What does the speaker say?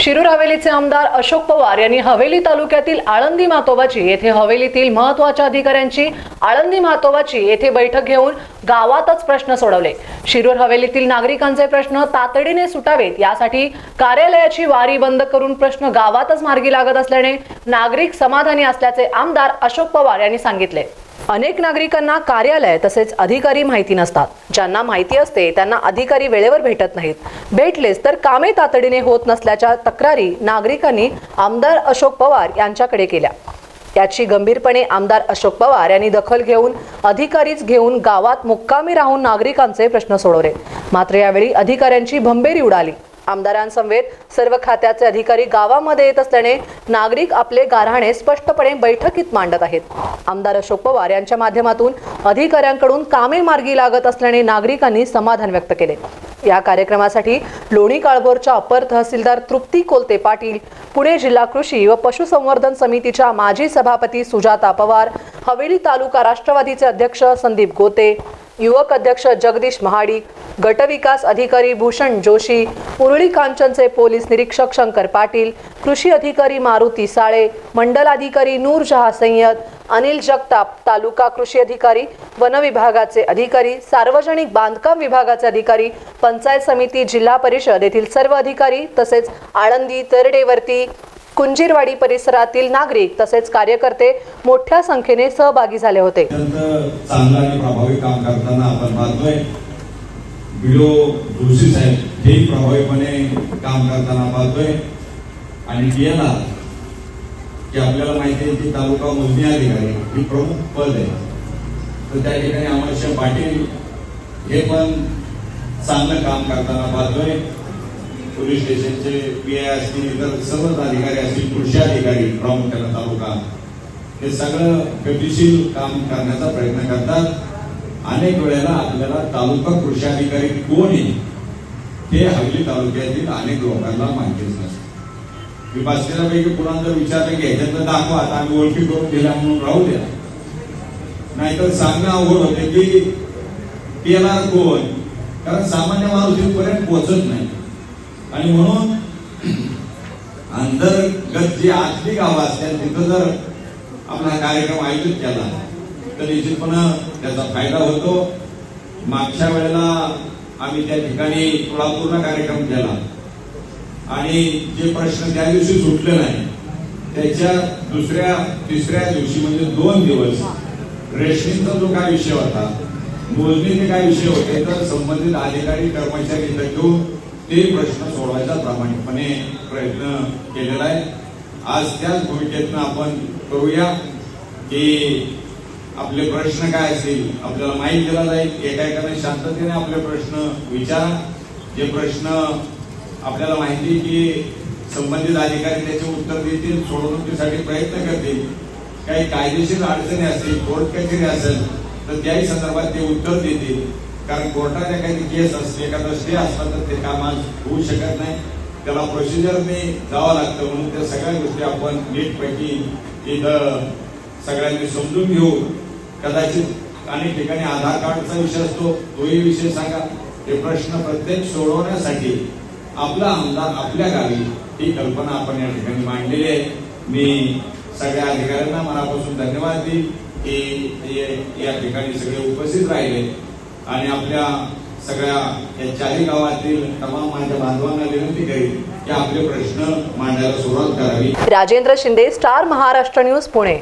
शिरूर हवेलीचे आमदार अशोक पवार यांनी हवेली तालुक्यातील आळंदी मातोबाची येथे हवेलीतील महत्त्वाच्या अधिकाऱ्यांची आळंदी मातोबाची येथे बैठक घेऊन गावातच प्रश्न सोडवले. शिरूर हवेलीतील नागरिकांचे प्रश्न तातडीने सुटावेत यासाठी कार्यालयाची वारी बंद करून प्रश्न गावातच मार्गी लागत असल्याने नागरिक समाधानी असल्याचे आमदार अशोक पवार यांनी सांगितले. अनेक नागरिकांना कार्यालय तसेच अधिकारी माहिती नसतात. ज्यांना माहिती असते त्यांना अधिकारी वेळेवर भेटत नाहीत. भेटलेच तर कामे तातडीने होत नसल्याच्या तक्रारी नागरिकांनी आमदार अशोक पवार यांच्याकडे केल्या. याची गंभीरपणे आमदार अशोक पवार यांनी दखल घेऊन अधिकारीच घेऊन गावात मुक्कामी राहून नागरिकांचे प्रश्न सोडवले. मात्र यावेळी अधिकाऱ्यांची भंबेरी उडाली. आमदारांसमवेत सर्व खात्याचे अधिकारी गावामध्ये येत असल्याने नागरिक आपले गाऱ्हाणे स्पष्टपणे बैठकीत मांडत आहेत. आमदार अशोक पवार यांच्या माध्यमातून अधिकाऱ्यांकडून कामे मार्गी लागत असल्याने नागरिकांनी समाधान व्यक्त केले. या कार्यक्रमासाठी लोणी काळभोरच्या अपर तहसीलदार तृप्ती कोलते पाटील पुणे जिल्हा कृषी व पशुसंवर्धन समितीच्या माजी सभापती सुजाता पवार हवेली तालुका राष्ट्रवादीचे अध्यक्ष संदीप गोते युवक अध्यक्ष जगदीश महाडिक गटविकास अधिकारी भूषण जोशी उरुळी कांचनचे पोलीस निरीक्षक शंकर पाटील कृषी अधिकारी मारुती साळे मंडलाधिकारी नूरजहा सय्यद अनिल जगताप तालुका कृषी अधिकारी वन विभागाचे अधिकारी सार्वजनिक बांधकाम विभागाचे अधिकारी पंचायत समिती जिल्हा परिषद येथील सर्व अधिकारी तसेच आळंदी तरडेवर्ती कुंजीरवाडी परिसरातील नागरिक तसेच कार्यकर्ते मोठ्या संख्येने सहभागी झाले होते. अत्यंत चांगलं काम करताना जोशी साहेब हे प्रभावीपणे काम करताना पाहतोय. आणि गेला की आपल्याला माहिती आहे की तालुका मोजणी अधिकारी ही प्रमुख पद आहे. तर त्या ठिकाणी अमरशे पाटील हे पण चांगलं काम करताना पाहतोय. पोलीस स्टेशनचे पी आय असतील इतर सर्वच अधिकारी असतील कृषी अधिकारी प्रामुख्याने तालुका. हे सगळं गतिशील काम करण्याचा प्रयत्न करतात. अनेक वेळेला आपल्याला तालुका कृषी अधिकारी कोण आहे ते हवेली तालुक्यातील अनेक लोकांना माहितीच नसते मी बसलेल्यापैकी कुणाला जर विचारलं की ह्याच्यातलं दाखवा आता आम्ही ओळखी करून दिल्या म्हणून राहू द्या. नाहीतर सांगणं अवघड होते की केला कोण? कारण सामान्य माणूस इथपर्यंत पोहोचत नाही. आणि म्हणून अंतर्गत जी आतली गावं असतात तिथं जर आपला कार्यक्रम आयोजित केला तर निश्चितपणे त्याचा फायदा होतो. मागच्या वेळेला आम्ही त्या ठिकाणी तुळापूर्ण कार्यक्रम केला. आणि जे प्रश्न त्या दिवशी सुटले नाही त्याच्या दुसऱ्या तिसऱ्या दिवशी म्हणजे दोन दिवस रेशनिंगचा जो काय विषय होता मोजणीचे काय विषय होते तर संबंधित अधिकारी कर्मचारी घेऊन ते प्रश्न सोडवायचा प्रामाणिकपणे प्रयत्न केलेला आहे. आज त्याच भूमिकेतनं आपण करूया की आपले प्रश्न काय असतील आपल्याला माहीत दिला जाईल. एका एकाने शांततेने आपले प्रश्न विचारा. जे प्रश्न आपल्याला माहिती की संबंधित अधिकारी त्याचे उत्तर देतील सोडवणुकीसाठी प्रयत्न करतील. काही कायदेशीर अडचणी असतील कोर्ट कचेरी असेल तर त्याही संदर्भात ते उत्तर देतील. कारण कोर्टात एखादी केस असते एखादा स्टे असला तर ते काम आज होऊ शकत नाही. त्याला प्रोसिजरने जावं लागतं म्हणून त्या सगळ्या गोष्टी आपण नीटपैकी इथं सगळ्यांनी समजून घेऊ कदाचित अनेक ठिकाणी आधार कार्डचा विषय असतो तोही विषय सांगा. हे प्रश्न प्रत्येक सोडवण्यासाठी आपला आमदार आपल्या गावी ही कल्पना आपण या ठिकाणी मांडलेली आहे. मी सगळ्या अधिकाऱ्यांना मनापासून धन्यवाद देईल की या ठिकाणी सगळे उपस्थित राहिले आणि आपल्या सगळ्या या चारही गावातील तमाम माझ्या बांधवांना विनंती करीन की आपले प्रश्न मांडायला सुरुवात करावी. Rajendra Shinde star Maharashtra news Pune.